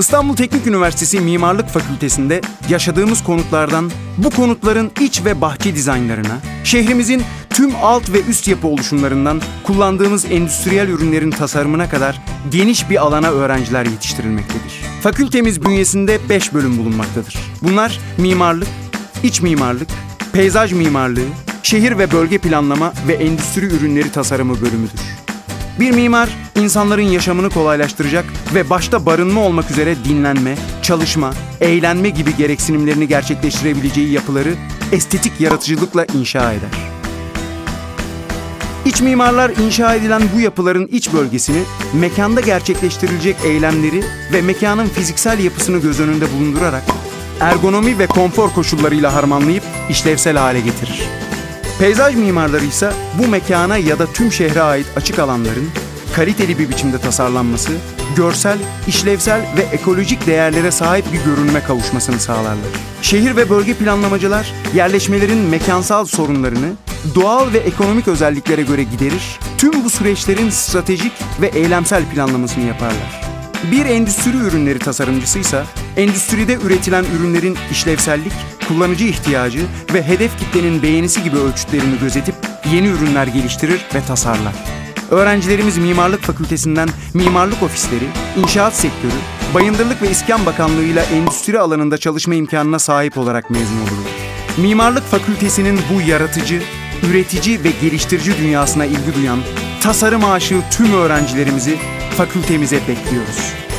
İstanbul Teknik Üniversitesi Mimarlık Fakültesi'nde yaşadığımız konutlardan bu konutların iç ve bahçe dizaynlarına, şehrimizin tüm alt ve üst yapı oluşumlarından kullandığımız endüstriyel ürünlerin tasarımına kadar geniş bir alana öğrenciler yetiştirilmektedir. Fakültemiz bünyesinde 5 bölüm bulunmaktadır. Bunlar mimarlık, iç mimarlık, peyzaj mimarlığı, şehir ve bölge planlama ve endüstri ürünleri tasarımı bölümüdür. Bir mimar, insanların yaşamını kolaylaştıracak ve başta barınma olmak üzere dinlenme, çalışma, eğlenme gibi gereksinimlerini gerçekleştirebileceği yapıları estetik yaratıcılıkla inşa eder. İç mimarlar inşa edilen bu yapıların iç bölgesini, mekanda gerçekleştirilecek eylemleri ve mekanın fiziksel yapısını göz önünde bulundurarak ergonomi ve konfor koşullarıyla harmanlayıp işlevsel hale getirir. Peyzaj mimarları ise bu mekana ya da tüm şehre ait açık alanların kaliteli bir biçimde tasarlanması, görsel, işlevsel ve ekolojik değerlere sahip bir görünüme kavuşmasını sağlarlar. Şehir ve bölge planlamacılar yerleşmelerin mekansal sorunlarını doğal ve ekonomik özelliklere göre giderir, tüm bu süreçlerin stratejik ve eylemsel planlamasını yaparlar. Bir endüstri ürünleri tasarımcısıysa, endüstride üretilen ürünlerin işlevsellik, kullanıcı ihtiyacı ve hedef kitlenin beğenisi gibi ölçütlerini gözetip yeni ürünler geliştirir ve tasarlar. Öğrencilerimiz Mimarlık Fakültesinden mimarlık ofisleri, inşaat sektörü, Bayındırlık ve İskan Bakanlığı ile endüstri alanında çalışma imkanına sahip olarak mezun olurlar. Mimarlık Fakültesinin bu yaratıcı, üretici ve geliştirici dünyasına ilgi duyan, tasarım aşığı tüm öğrencilerimizi fakültemize bekliyoruz.